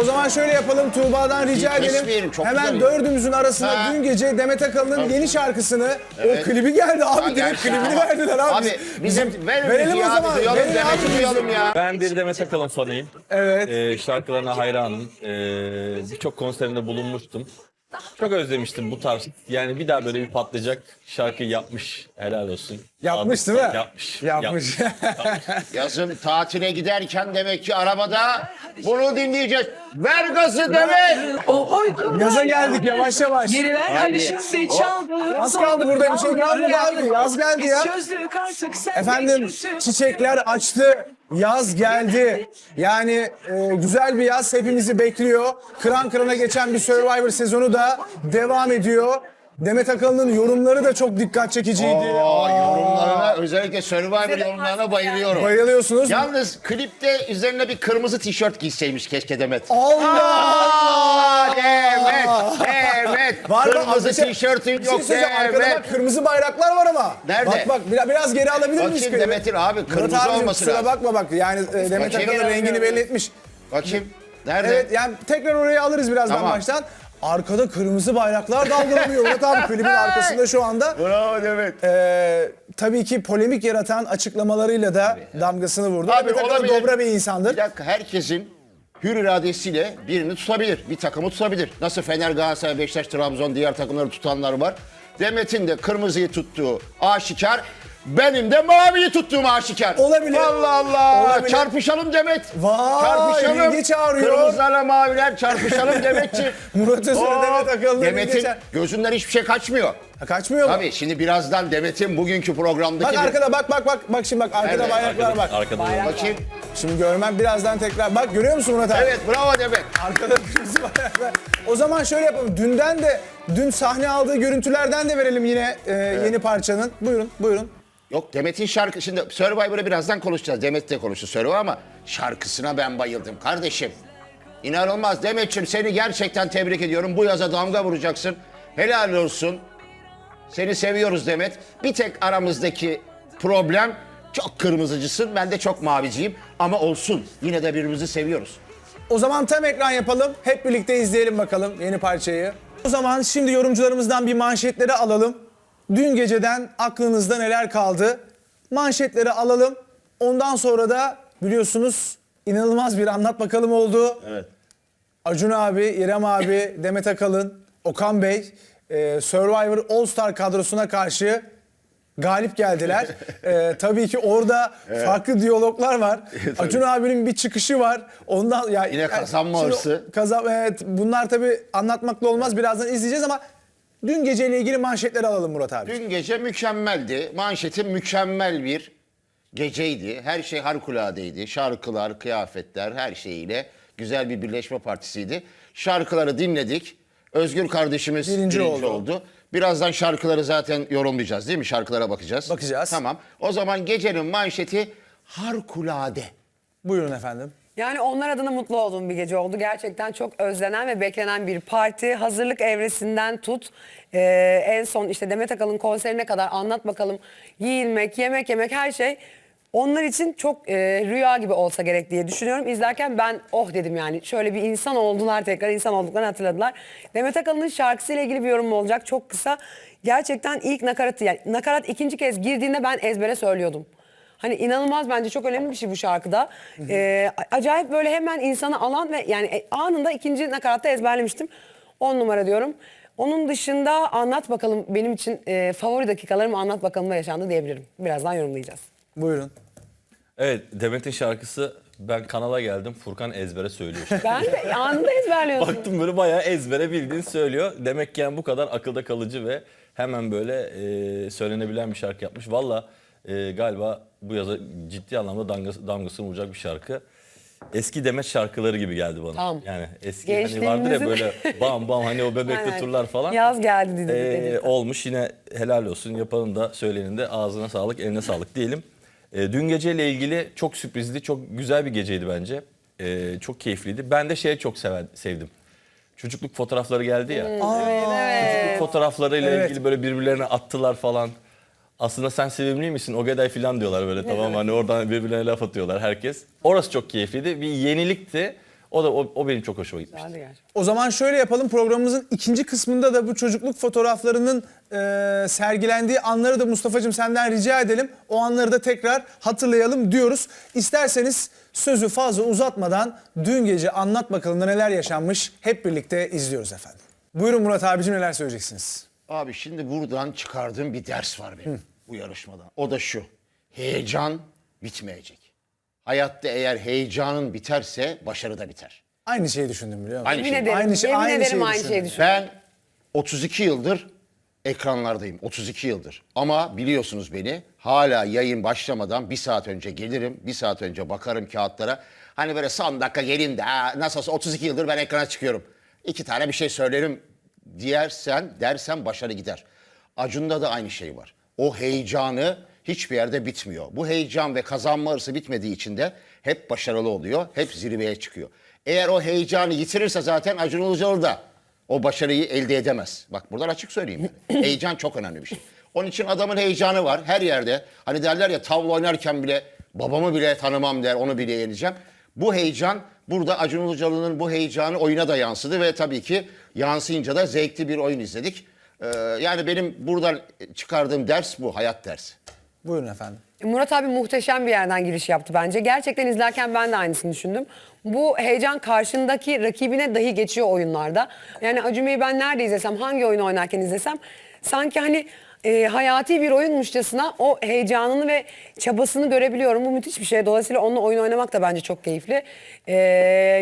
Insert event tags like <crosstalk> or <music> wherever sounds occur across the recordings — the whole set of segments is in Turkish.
O zaman şöyle yapalım Tuğba'dan rica edelim. çok Hemen güzel. dördümüzün arasında Ha. dün gece Demet Akalın'ın yeni şarkısını, Evet. o klibi geldi abi direkt gerçi- klibini verdiler abi. Abi bizim verin verelim müziği o abi, zaman. duyalım verin Demet'i abi müziği. duyalım ya. Ben bir Demet Akalın fanıyım. Evet. Ee, şarkılarına hayranım. Ee, Birçok konserinde bulunmuştum. Çok özlemiştim bu tarz. Yani bir daha böyle bir patlayacak şarkı yapmış. Helal olsun. Yapmış değil mi? Yapmış. Yapmış. <laughs> Yazın tatile giderken demek ki arabada bunu dinleyeceğiz. Ver gazı oydu. Yaza geldik yavaş yavaş. Geriler hani şimdi çaldı. Az kaldı burada bir şey kalmadı abi. Yaz geldi ya. Çözdük artık sen Efendim çiçekler açtı. Yaz geldi. Yani e, güzel bir yaz hepimizi bekliyor. Kıran kırana geçen bir Survivor sezonu da devam ediyor. Demet Akalın'ın yorumları da çok dikkat çekiciydi. Aa, yorumlarına özellikle Survivor yorumlarına bayılıyorum. Bayılıyorsunuz. Yalnız klipte üzerine bir kırmızı tişört giyseymiş keşke Demet. Allah! Demet, Demet. Var mı? Kırmızı şey- tişörtün bir şey yok söyleyeceğim. Arkada Demet. bak kırmızı bayraklar var ama. Nerede? Bak bak biraz, biraz geri alabilir miyiz? Bakayım klibi? Demet'in abi, kırmızı abicim, olması kusura lazım. bakma bak yani e, Demet Bakayım. Akalın rengini belli etmiş. Bakayım. Nerede? Evet yani tekrar oraya alırız birazdan Tamam. baştan. Arkada kırmızı bayraklar dalgalanıyor Murat abi klibin <laughs> arkasında şu anda. Bravo Demet. Ee, tabii ki polemik yaratan açıklamalarıyla da damgasını vurdu. Abi, Demet Akalın olabilir. dobra bir insandır. Bir dakika herkesin hür iradesiyle birini tutabilir. Bir takımı tutabilir. Nasıl Fener, Galatasaray, Beşiktaş, Trabzon diğer takımları tutanlar var. Demet'in de kırmızıyı tuttuğu aşikar. Benim de maviyi tuttuğum aşikar. Olabilir. Allah Allah. Olabilir. Çarpışalım Demet. Vay, çarpışalım. ilgi çağırıyor. Kırmızılarla maviler çarpışalım Demetciğim. <laughs> Murat Özer'e Oo, Demet bir Demet'in gözünden hiçbir şey kaçmıyor. Ha, kaçmıyor mu? Tabii şimdi birazdan Demet'in bugünkü programdaki... Bak bir- arkada bak bak bak. Bak şimdi bak arkada Nerede? bayraklar bak. Arkada. Bakayım. Şimdi görmem birazdan tekrar. Bak görüyor musun Murat abi? Evet bravo Demet. Arkada kırmızı bayraklar. O zaman şöyle yapalım. Dünden de dün sahne aldığı görüntülerden de verelim yine e, yeni parçanın. Buyurun buyurun. Yok Demet'in şarkı şimdi Survivor'ı birazdan konuşacağız. Demet de konuştu Survivor ama şarkısına ben bayıldım kardeşim. İnanılmaz Demet'ciğim seni gerçekten tebrik ediyorum. Bu yaza damga vuracaksın. Helal olsun. Seni seviyoruz Demet. Bir tek aramızdaki problem çok kırmızıcısın. Ben de çok maviciyim. Ama olsun. Yine de birbirimizi seviyoruz. O zaman tam ekran yapalım. Hep birlikte izleyelim bakalım yeni parçayı. O zaman şimdi yorumcularımızdan bir manşetleri alalım. Dün geceden aklınızda neler kaldı? Manşetleri alalım. Ondan sonra da biliyorsunuz inanılmaz bir anlat bakalım oldu. Evet. Acun abi, İrem abi, <laughs> Demet Akalın, Okan Bey e, Survivor All Star kadrosuna karşı galip geldiler. <laughs> E, tabii ki orada farklı diyaloglar var. <laughs> Acun abinin bir çıkışı var. Ondan ya Yine kazanma hırsı. Kazan evet bunlar tabii anlatmakla olmaz. Birazdan izleyeceğiz ama dün geceyle ilgili manşetleri alalım Murat abi. Dün gece mükemmeldi. Manşetin mükemmel bir geceydi. Her şey harikuladeydi. Şarkılar, kıyafetler her şeyiyle güzel bir birleşme partisiydi. Şarkıları dinledik. Özgür kardeşimiz Birinci birinci, oldu. oldu. Birazdan şarkıları zaten yorumlayacağız değil mi? Şarkılara bakacağız. Bakacağız. Tamam. O zaman gecenin manşeti harikulade. Buyurun efendim. Yani onlar adına mutlu olduğum bir gece oldu. Gerçekten çok özlenen ve beklenen bir parti. Hazırlık evresinden tut. e, en son işte Demet Akalın konserine kadar anlat bakalım. Giyinmek, yemek yemek her şey. Onlar için çok e, rüya gibi olsa gerek diye düşünüyorum. İzlerken ben oh dedim yani. Şöyle bir insan oldular tekrar insan olduklarını hatırladılar. Demet Akalın'ın şarkısıyla ilgili bir yorum olacak. Çok kısa. Gerçekten ilk nakaratı yani nakarat ikinci kez girdiğinde ben ezbere söylüyordum. Hani inanılmaz bence çok önemli bir şey bu şarkıda. Ee, acayip böyle hemen insanı alan ve yani e, anında ikinci nakaratta ezberlemiştim. 10 numara diyorum. Onun dışında anlat bakalım benim için e, favori dakikalarım anlat bakalım ne yaşandı diyebilirim. Birazdan yorumlayacağız. Buyurun. Evet Demet'in şarkısı ben kanala geldim Furkan ezbere söylüyor. işte. <laughs> Ben de anında ezberliyorsun. Baktım böyle bayağı ezbere bildiğin söylüyor. Demek ki yani bu kadar akılda kalıcı ve hemen böyle e, söylenebilen bir şarkı yapmış. Valla e, galiba bu yaza ciddi anlamda damgası, damgasını vuracak bir şarkı. Eski Demet şarkıları gibi geldi bana. Tam. Yani eski hani vardır ya böyle bam bam hani o bebekte <laughs> turlar falan. Yaz geldi dedi. Ee, dedi. olmuş yine helal olsun yapanın da söyleyenin de ağzına sağlık eline sağlık diyelim. Ee, dün geceyle ilgili çok sürprizli çok güzel bir geceydi bence. Ee, çok keyifliydi. Ben de şeyi çok seven, sevdim. Çocukluk fotoğrafları geldi ya. Çocukluk fotoğraflarıyla Evet. ilgili böyle birbirlerine attılar falan. Aslında sen sevimli misin? Ogeday falan diyorlar böyle tamam hani oradan birbirlerine laf atıyorlar herkes. Orası çok keyifliydi. Bir yenilikti. O da o, o benim çok hoşuma gitmişti. Güzeldi gerçekten. O zaman şöyle yapalım programımızın ikinci kısmında da bu çocukluk fotoğraflarının e, sergilendiği anları da Mustafa'cığım senden rica edelim. O anları da tekrar hatırlayalım diyoruz. İsterseniz sözü fazla uzatmadan dün gece anlat bakalım da neler yaşanmış hep birlikte izliyoruz efendim. Buyurun Murat abicim neler söyleyeceksiniz? Abi şimdi buradan çıkardığım bir ders var benim bu yarışmadan. O da şu. Heyecan bitmeyecek. Hayatta eğer heyecanın biterse başarı da biter. Aynı şeyi düşündüm biliyor musun? Aynı Yemin şey. ederim, Aynı şey- yemin aynı ederim şeyi aynı şeyi düşündüm. Ben 32 yıldır ekranlardayım. 32 yıldır. Ama biliyorsunuz beni hala yayın başlamadan bir saat önce gelirim. Bir saat önce bakarım kağıtlara. Hani böyle son dakika geleyim de "Aa, nasıl olsa 32 yıldır ben ekrana çıkıyorum. İki tane bir şey söylerim diyersen dersen başarı gider. Acun'da da aynı şey var. O heyecanı hiçbir yerde bitmiyor. Bu heyecan ve kazanma hırsı bitmediği için de hep başarılı oluyor. Hep zirveye çıkıyor. Eğer o heyecanı yitirirse zaten Acun Ilıcalı da o başarıyı elde edemez. Bak buradan açık söyleyeyim. Yani. <clears throat> Heyecan çok önemli bir şey. Onun için adamın heyecanı var her yerde. Hani derler ya tavla oynarken bile babamı bile tanımam der onu bile yeneceğim. Bu heyecan burada Acun Ilıcalı'nın bu heyecanı oyuna da yansıdı ve tabii ki yansıyınca da zevkli bir oyun izledik. Ee, yani benim buradan çıkardığım ders bu hayat dersi. Buyurun efendim. Murat abi muhteşem bir yerden giriş yaptı bence. Gerçekten izlerken ben de aynısını düşündüm. Bu heyecan karşındaki rakibine dahi geçiyor oyunlarda. Yani Acuna'yı ben nerede izlesem, hangi oyunu oynarken izlesem sanki hani e, hayati bir oyunmuşçasına o heyecanını ve çabasını görebiliyorum. Bu müthiş bir şey. Dolayısıyla onunla oyun oynamak da bence çok keyifli. E,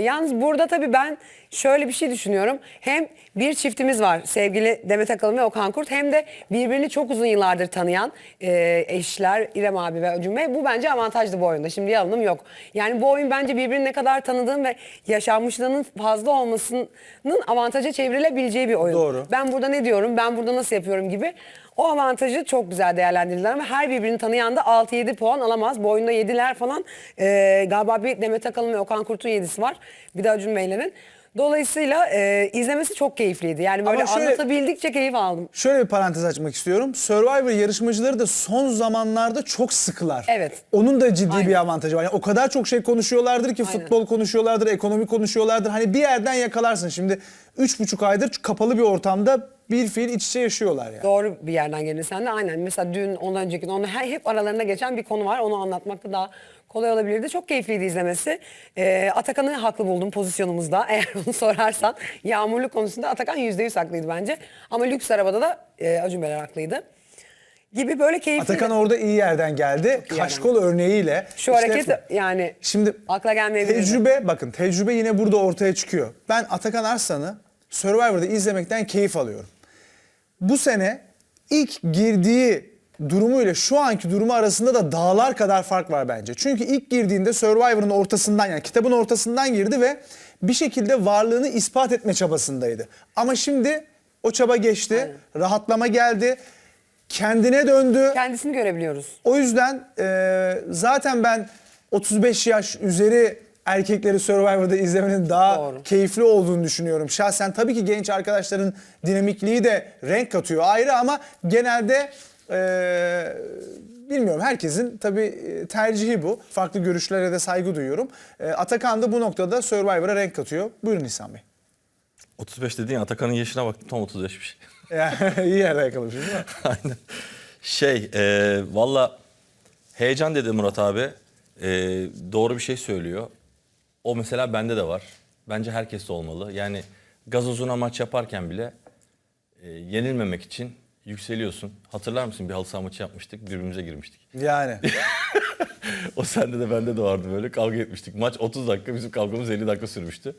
yalnız burada tabii ben şöyle bir şey düşünüyorum. Hem bir çiftimiz var sevgili Demet Akalın ve Okan Kurt hem de birbirini çok uzun yıllardır tanıyan e, eşler İrem abi ve Bey. Bu bence avantajlı bu oyunda. Şimdi yalanım yok. Yani bu oyun bence birbirini ne kadar tanıdığın ve yaşanmışlığının fazla olmasının avantaja çevrilebileceği bir oyun. Doğru. Ben burada ne diyorum, ben burada nasıl yapıyorum gibi. O avantajı çok güzel değerlendirdiler ama her birbirini tanıyan da 6-7 puan alamaz. Bu oyunda 7'ler falan e, galiba bir Demet Akalın ve Okan Kurt'un 7'si var. Bir de Acun Beylerin. Dolayısıyla e, izlemesi çok keyifliydi. Yani böyle Ama şöyle- anlatabildikçe keyif aldım. Şöyle bir parantez açmak istiyorum. Survivor yarışmacıları da son zamanlarda çok sıkılar. Evet. Onun da ciddi Aynen. bir avantajı var. Yani o kadar çok şey konuşuyorlardır ki Aynen. futbol konuşuyorlardır, ekonomi konuşuyorlardır. Hani bir yerden yakalarsın. Şimdi üç buçuk aydır kapalı bir ortamda bir fiil iç içe yaşıyorlar yani. Doğru bir yerden geldin sen de aynen. Mesela dün ondan önceki her- hep aralarında geçen bir konu var. Onu anlatmakta daha kolay olabilirdi. Çok keyifliydi izlemesi. Ee, Atakan'ı haklı buldum pozisyonumuzda. <laughs> Eğer onu sorarsan yağmurlu konusunda Atakan %100 haklıydı bence. Ama lüks arabada da e, Acun Beyler haklıydı. Gibi böyle keyifli. Atakan orada iyi yerden geldi. yerden Kaşkol örneğiyle. Şu işte- hareket yani Şimdi akla gelmeyebilir. tecrübe bakın tecrübe yine burada ortaya çıkıyor. Ben Atakan Arslan'ı Survivor'da izlemekten keyif alıyorum. Bu sene ilk girdiği durumuyla şu anki durumu arasında da dağlar kadar fark var bence. Çünkü ilk girdiğinde Survivor'ın ortasından yani kitabın ortasından girdi ve bir şekilde varlığını ispat etme çabasındaydı. Ama şimdi o çaba geçti. Rahatlama geldi. Kendine döndü. Kendisini görebiliyoruz. O yüzden e, zaten ben 35 yaş üzeri erkekleri Survivor'da izlemenin daha Doğru. keyifli olduğunu düşünüyorum. Şahsen tabii ki genç arkadaşların dinamikliği de renk katıyor ayrı ama genelde e, bilmiyorum herkesin tabii e, tercihi bu. Farklı görüşlere de saygı duyuyorum. E, Atakan da bu noktada Survivor'a renk katıyor. Buyurun İhsan Bey. 35 dediğin Atakan'ın yaşına baktım tam 35'miş. <laughs> Yani iyi yerde yakalamışız değil mi? <laughs> Aynen. Şey, e, valla heyecan dedi Murat abi. E, doğru bir şey söylüyor. O mesela bende de var. Bence herkeste olmalı. Yani gazozuna maç yaparken bile e, yenilmemek için yükseliyorsun. Hatırlar mısın bir halı saha maçı yapmıştık, birbirimize girmiştik. Yani. <laughs> O sende de bende de vardı böyle kavga etmiştik. Maç 30 dakika, bizim kavgamız 50 dakika sürmüştü.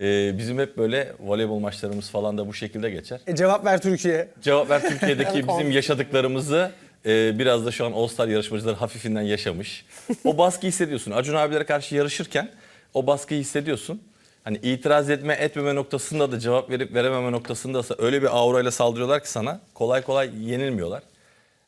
E, bizim hep böyle voleybol maçlarımız falan da bu şekilde geçer. E, cevap ver Türkiye. Cevap ver Türkiye'deki <laughs> bizim yaşadıklarımızı e, biraz da şu an All Star yarışmacıları hafifinden yaşamış. O baskıyı hissediyorsun. Acun abilere karşı yarışırken o baskıyı hissediyorsun. Hani itiraz etme etmeme noktasında da cevap verip verememe noktasında da öyle bir aurayla saldırıyorlar ki sana kolay kolay yenilmiyorlar.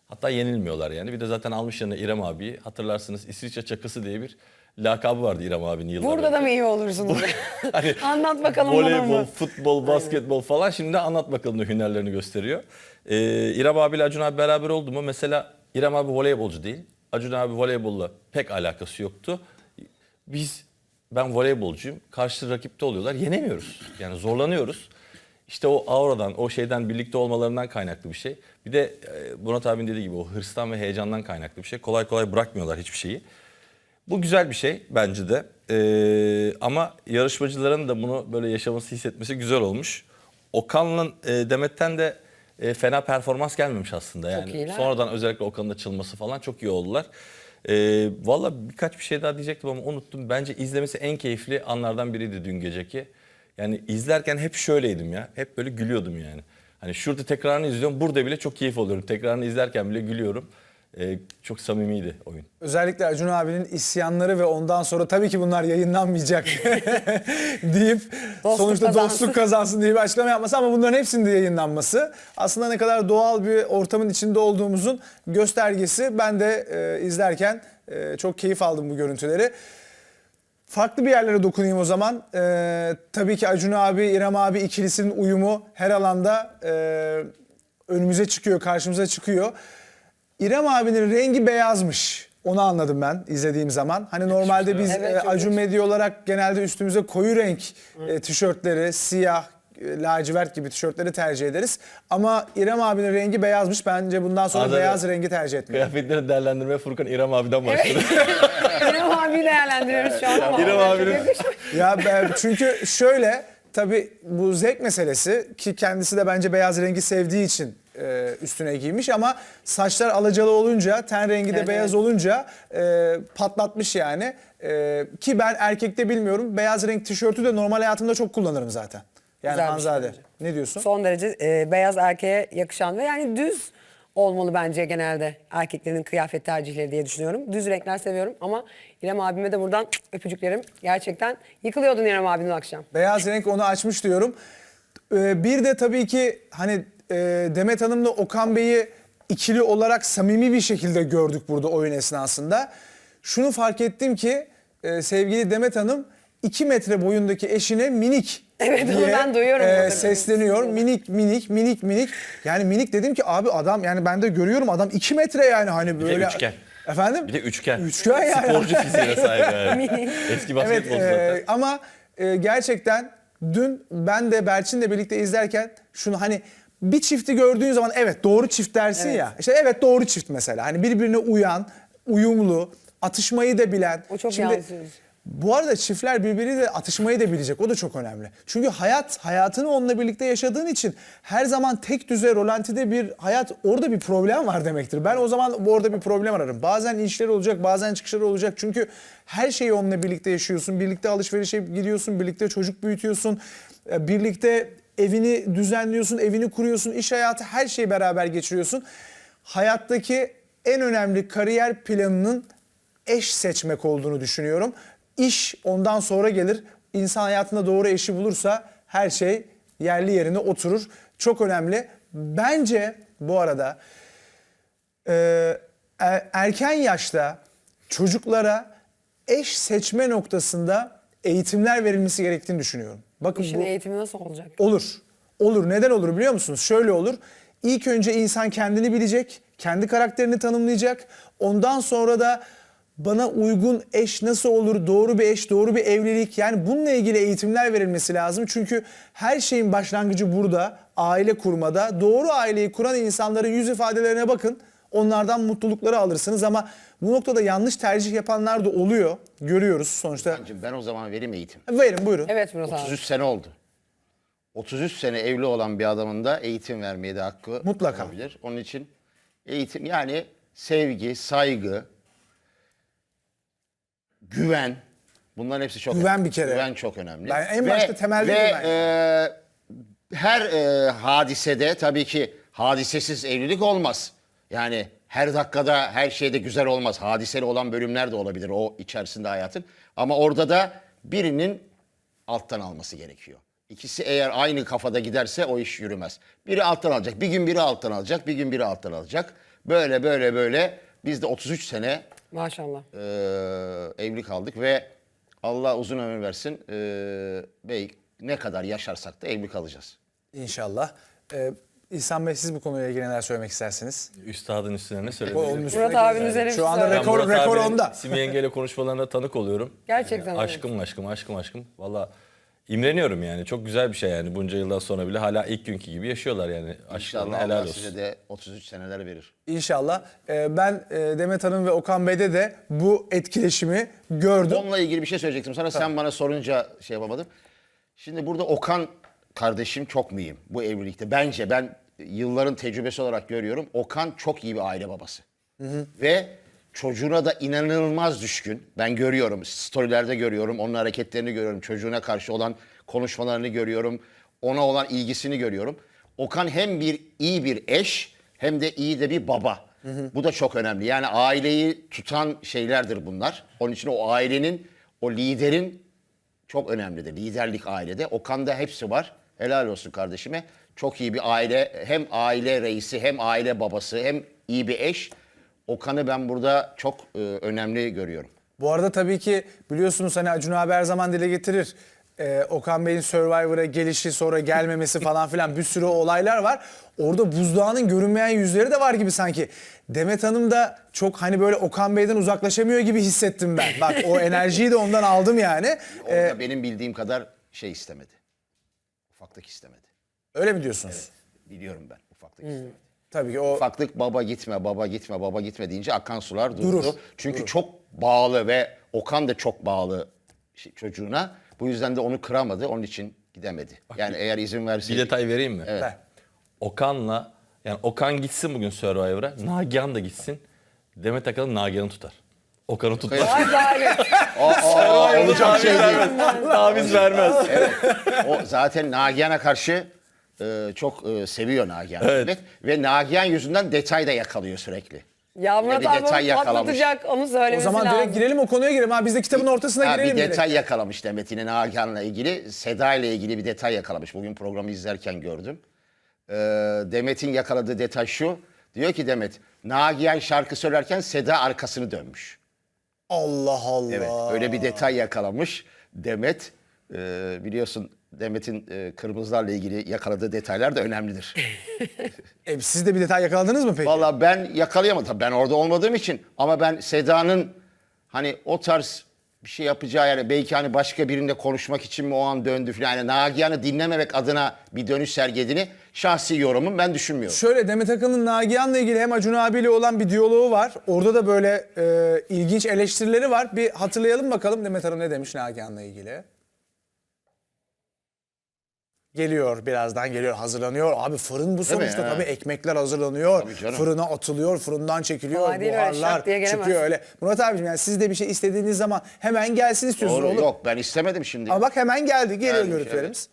Hatta yenilmiyorlar yani. Bir de zaten almış yanına İrem abiyi. Hatırlarsınız İsviçre çakısı diye bir lakabı vardı İrem abinin yıllar Burada da önce. mı iyi olursunuz? <laughs> Hani Anlat bakalım bana Voleybol, mı? futbol, basketbol falan şimdi anlat bakalım da hünerlerini gösteriyor. Ee, İrem abiyle Acun abi beraber oldu mu? Mesela İrem abi voleybolcu değil. Acun abi voleybolla pek alakası yoktu. Biz ben voleybolcuyum. Karşı rakipte oluyorlar. Yenemiyoruz. Yani zorlanıyoruz. İşte o auradan, o şeyden birlikte olmalarından kaynaklı bir şey. Bir de e, Murat abinin dediği gibi o hırstan ve heyecandan kaynaklı bir şey. Kolay kolay bırakmıyorlar hiçbir şeyi. Bu güzel bir şey bence de. Ee, ama yarışmacıların da bunu böyle yaşaması, hissetmesi güzel olmuş. Okan'la e, Demet'ten de e, fena performans gelmemiş aslında. Yani iyiler. sonradan özellikle Okan'ın açılması falan çok iyi oldular. Ee, Valla birkaç bir şey daha diyecektim ama unuttum. Bence izlemesi en keyifli anlardan biriydi dün geceki. Yani izlerken hep şöyleydim ya. Hep böyle gülüyordum yani. Hani şurada tekrarını izliyorum. Burada bile çok keyif alıyorum. Tekrarını izlerken bile gülüyorum. Ee, çok samimiydi oyun. Özellikle Acun abinin isyanları ve ondan sonra tabii ki bunlar yayınlanmayacak <laughs> deyip sonuçta kazansın. dostluk kazansın diye bir açıklama yapması ama bunların hepsinin de yayınlanması aslında ne kadar doğal bir ortamın içinde olduğumuzun göstergesi. Ben de e, izlerken e, çok keyif aldım bu görüntüleri. Farklı bir yerlere dokunayım o zaman. Ee, tabii ki Acun abi, İrem abi ikilisinin uyumu her alanda e, önümüze çıkıyor, karşımıza çıkıyor. İrem abinin rengi beyazmış. Onu anladım ben izlediğim zaman. Hani normalde biz Evet, e, çok Acun Medya olarak genelde üstümüze koyu renk e, tişörtleri, siyah, e, lacivert gibi tişörtleri tercih ederiz. Ama İrem abinin rengi beyazmış. Bence bundan sonra Arada beyaz rengi tercih etmeyelim. Kıyafetleri değerlendirmeye Furkan İrem abiden başladı. <laughs> İrem abiyi değerlendiriyoruz şu an ama. İrem abinin Ya ben, çünkü şöyle tabii bu zevk meselesi ki kendisi de bence beyaz rengi sevdiği için e, üstüne giymiş ama saçlar alacalı olunca ten rengi de Evet, beyaz olunca e, patlatmış yani. E, ki ben erkekte bilmiyorum beyaz renk tişörtü de normal hayatımda çok kullanırım zaten. Yani Güzel bir şey Hanzade bence. ne diyorsun? Son derece e, beyaz erkeğe yakışan ve yani düz olmalı bence genelde erkeklerin kıyafet tercihleri diye düşünüyorum. Düz renkler seviyorum ama İrem abime de buradan öpücüklerim. Gerçekten yıkılıyordun İrem abi dün akşam. Beyaz renk onu açmış diyorum. Ee, bir de tabii ki hani e, Demet Hanım'la Okan Bey'i ikili olarak samimi bir şekilde gördük burada oyun esnasında. Şunu fark ettim ki e, sevgili Demet Hanım 2 metre boyundaki eşine minik Evet, onu diye ben duyuyorum e, burada. sesleniyor. Minik minik minik minik. Yani minik dedim ki abi adam yani ben de görüyorum adam 2 metre yani hani de böyle. üçgen. Efendim? bir de üçgen. Üçgen yani. Sporcu fiziğine sahip <laughs> yani. Eski Evet basketbolcu e, zaten. ama e, gerçekten dün ben de Berçin'le birlikte izlerken şunu hani bir çifti gördüğün zaman evet doğru çift dersin ya. İşte evet doğru çift mesela. Hani birbirine uyan, uyumlu, atışmayı da bilen. O çok yansıyor. Bu arada çiftler birbiriyle atışmayı da bilecek. O da çok önemli. Çünkü hayat, hayatını onunla birlikte yaşadığın için her zaman tek düze rolantide bir hayat orada bir problem var demektir. Ben o zaman bu orada bir problem ararım. Bazen inişleri olacak, bazen çıkışları olacak. Çünkü her şeyi onunla birlikte yaşıyorsun. Birlikte alışverişe gidiyorsun, birlikte çocuk büyütüyorsun. e, Birlikte evini düzenliyorsun, evini kuruyorsun. iş hayatı her şeyi beraber geçiriyorsun. Hayattaki en önemli kariyer planının eş seçmek olduğunu düşünüyorum. İş ondan sonra gelir. İnsan hayatında doğru eşi bulursa her şey yerli yerine oturur. Çok önemli. Bence bu arada e, er- erken yaşta çocuklara eş seçme noktasında eğitimler verilmesi gerektiğini düşünüyorum. Bakın İşin bu eğitimi nasıl olacak? Olur. Olur. Neden olur biliyor musunuz? Şöyle olur. İlk önce insan kendini bilecek, kendi karakterini tanımlayacak. Ondan sonra da bana uygun eş nasıl olur, doğru bir eş, doğru bir evlilik. Yani bununla ilgili eğitimler verilmesi lazım. Çünkü her şeyin başlangıcı burada, aile kurmada. Doğru aileyi kuran insanların yüz ifadelerine bakın. Onlardan mutlulukları alırsınız ama bu noktada yanlış tercih yapanlar da oluyor. Görüyoruz sonuçta. Hancım, ben o zaman vereyim eğitim. Verin buyurun. Evet Murat abi. 33 sene oldu. 33 sene evli olan bir adamın da eğitim vermeye de hakkı Mutlaka. olabilir. Onun için eğitim yani sevgi, saygı, güven bunların hepsi çok Güven önemli. bir kere. Güven çok önemli. Ben en başta temelde ve, güven. e, her e, hadisede tabii ki hadisesiz evlilik olmaz. Yani her dakikada her şeyde güzel olmaz. Hadiseli olan bölümler de olabilir o içerisinde hayatın. Ama orada da birinin alttan alması gerekiyor. İkisi eğer aynı kafada giderse o iş yürümez. Biri alttan alacak. Bir gün biri alttan alacak. Bir gün biri alttan alacak. Böyle böyle böyle biz de 33 sene Maşallah. e, evli kaldık ve Allah uzun ömür versin. E, bey ne kadar yaşarsak da evli kalacağız. İnşallah. Ee, İhsan Bey siz bu konuyla ilgili neler söylemek istersiniz? Üstadın üstüne ne onun üstüne Murat abinin üzerine Şu anda. Ben rekor, Murat rekor abinin onda. <laughs> Simi yengeyle konuşmalarına tanık oluyorum. Gerçekten öyle. Aşkım aşkım aşkım aşkım. Valla imreniyorum yani. Çok güzel bir şey yani. Bunca yıldan sonra bile hala ilk günkü gibi yaşıyorlar yani. Aşklarına İnşallah helal Allah olsun. size de 33 seneler verir. İnşallah. Ee, ben e, Demet Hanım ve Okan Bey'de de bu etkileşimi gördüm. Onunla ilgili bir şey söyleyecektim sana. Sen bana sorunca şey yapamadım. Şimdi burada Okan kardeşim çok mühim bu evlilikte. Bence ben yılların tecrübesi olarak görüyorum. Okan çok iyi bir aile babası. Ve çocuğuna da inanılmaz düşkün. Ben görüyorum. Storylerde görüyorum. Onun hareketlerini görüyorum. Çocuğuna karşı olan konuşmalarını görüyorum. Ona olan ilgisini görüyorum. Okan hem bir iyi bir eş hem de iyi de bir baba. Bu da çok önemli. Yani aileyi tutan şeylerdir bunlar. Onun için o ailenin, o liderin çok önemlidir. Liderlik ailede. Okan'da hepsi var. Helal olsun kardeşime. Çok iyi bir aile. Hem aile reisi hem aile babası hem iyi bir eş. Okan'ı ben burada çok e, önemli görüyorum. Bu arada tabii ki biliyorsunuz hani Acun abi her zaman dile getirir. Ee, Okan Bey'in Survivor'a gelişi sonra gelmemesi falan filan bir sürü olaylar var. Orada buzdağının görünmeyen yüzleri de var gibi sanki. Demet Hanım da çok hani böyle Okan Bey'den uzaklaşamıyor gibi hissettim ben. Bak o <laughs> enerjiyi de ondan aldım yani. Orada Ee, benim bildiğim kadar şey istemedi. Ufaklık istemedi. öyle mi diyorsunuz? Biliyorum ben ufaklık istemedi. Tabii ki o Ufaklık baba gitme, baba gitme, baba gitme deyince akan sular durdu. Durur, Çünkü çok bağlı ve Okan da çok bağlı şey- çocuğuna. Bu yüzden de onu kıramadı. Onun için gidemedi. Yani eğer izin Bir verseydi. detay vereyim mi? Ver. Okan'la yani Okan gitsin bugün Survivor'a. Nagihan da gitsin. Demet Akalın Nagihan'ı tutar. Okan'ı tutmaz. Aa, aa, olacak şey değil. Taviz vermez. O zaten Nagihan'a karşı e, çok e, seviyor Nagihan. Evet. Evet. Ve Nagihan yüzünden detay da yakalıyor sürekli. Ya Murat bir abi detay onu yakalamış. patlatacak onu o söylemesi zaman lazım. direkt girelim o konuya girelim. Ha biz de kitabın ortasına Ha, girelim. bir direkt. detay yakalamış Demet yine Nagihan'la ilgili. Seda ile ilgili bir detay yakalamış. Bugün programı izlerken gördüm. Ee, Demet'in yakaladığı detay şu. Diyor ki Demet, Nagihan şarkı söylerken Seda arkasını dönmüş. Allah Allah. Evet, öyle bir detay yakalamış. Demet, e, biliyorsun Demet'in e, kırmızılarla ilgili yakaladığı detaylar da önemlidir. <laughs> E, siz de bir detay yakaladınız mı peki? Vallahi ben yakalayamadım. Ben orada olmadığım için ama ben Seda'nın hani o tarz bir şey yapacağı yani belki hani başka birinde konuşmak için mi o an döndü falan. Yani Nagihan'ı dinlememek adına bir dönüş sergilediğini şahsi yorumum ben düşünmüyorum. Şöyle Demet Akalın Nagihan'la ilgili hem Acun abiyle olan bir diyaloğu var. Orada da böyle e, ilginç eleştirileri var. Bir hatırlayalım bakalım Demet Hanım ne demiş Nagihan'la ilgili. Geliyor birazdan geliyor hazırlanıyor. Abi fırın bu sonuçta tabii ekmekler hazırlanıyor. Tabii canım. Fırına atılıyor fırından çekiliyor. Kolay değil öyle, buharlar şak diye gelemez. çıkıyor öyle. Murat abiciğim yani siz de bir şey istediğiniz zaman hemen gelsin istiyorsunuz Doğru, olur. yok ben istemedim şimdi. Ama bak hemen geldi geliyor Gelmiş, görüntülerimiz.